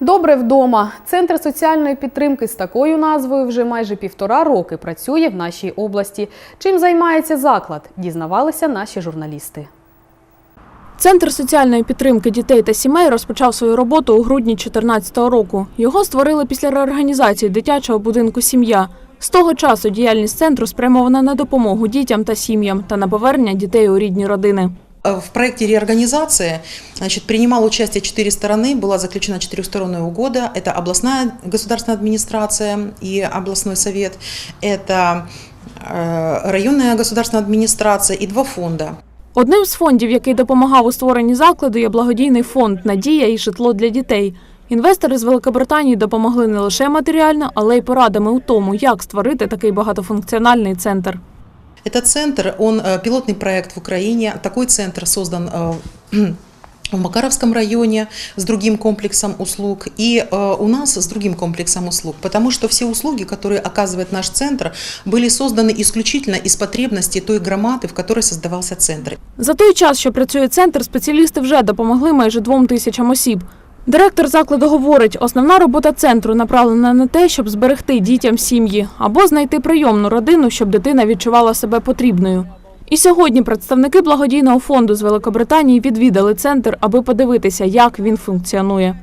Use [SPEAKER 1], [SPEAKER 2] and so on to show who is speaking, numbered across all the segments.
[SPEAKER 1] Добре вдома. Центр соціальної підтримки з такою назвою вже майже півтора роки працює в нашій області. Чим займається заклад? Дізнавалися наші журналісти.
[SPEAKER 2] Центр соціальної підтримки дітей та сімей розпочав свою роботу у грудні 2014 року. Його створили після реорганізації дитячого будинку Сім'я. З того часу діяльність центру спрямована на допомогу дітям та сім'ям та на повернення дітей у рідні родини.
[SPEAKER 3] Э, В проекте реорганизации значит, принимало участие четыре стороны, была заключена четырехсторонняя угода. Это областная государственная администрация и областной совет, это э, районная государственная администрация и два фонда.
[SPEAKER 2] Одним з фондів, який допомагав у створенні закладу, є благодійний фонд Надія і житло для дітей. Інвестори з Великобританії допомогли не лише матеріально, але й порадами у тому, як створити такий багатофункціональний центр.
[SPEAKER 3] Этот центр, он э, пилотный проект в Украине. Такой центр создан э, в Макаровском районе с другим комплексом услуг и э, у нас с другим комплексом услуг, потому что все услуги, которые оказывает наш центр, были созданы исключительно из потребностей той громады, в которой создавался центр.
[SPEAKER 2] За той час, що працює центр, спеціалісти вже допомогли майже двом тисячам осіб. Директор закладу говорить, основна робота центру направлена на те, щоб зберегти дітям сім'ї або знайти прийомну родину, щоб дитина відчувала себе потрібною. І сьогодні представники благодійного фонду з Великобританії відвідали центр, аби подивитися, як він функціонує.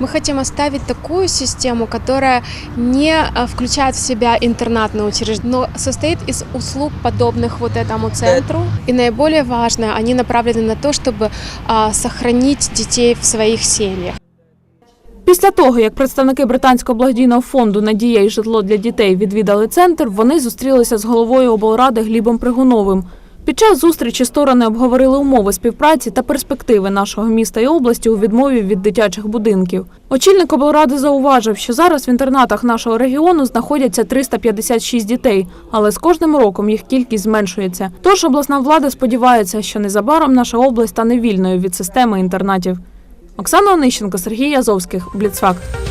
[SPEAKER 4] Мы хотим оставить такую систему, которая не э, включает в себя интернатные учреждения, но состоит из услуг, подобных вот этому центру. И наиболее важное, они направлены на то, чтобы а, сохранить детей в своих семьях.
[SPEAKER 2] Після того, як представники британського благодійного фонду Надія і житло для дітей відвідали центр, вони зустрілися з головою облради Глібом Пригуновим. Під час зустрічі сторони обговорили умови співпраці та перспективи нашого міста і області у відмові від дитячих будинків. Очільник облради зауважив, що зараз в інтернатах нашого регіону знаходяться 356 дітей, але з кожним роком їх кількість зменшується. Тож обласна влада сподівається, що незабаром наша область стане вільною від системи інтернатів. Оксана Онищенко, Сергій Язовських, Бліцфакт.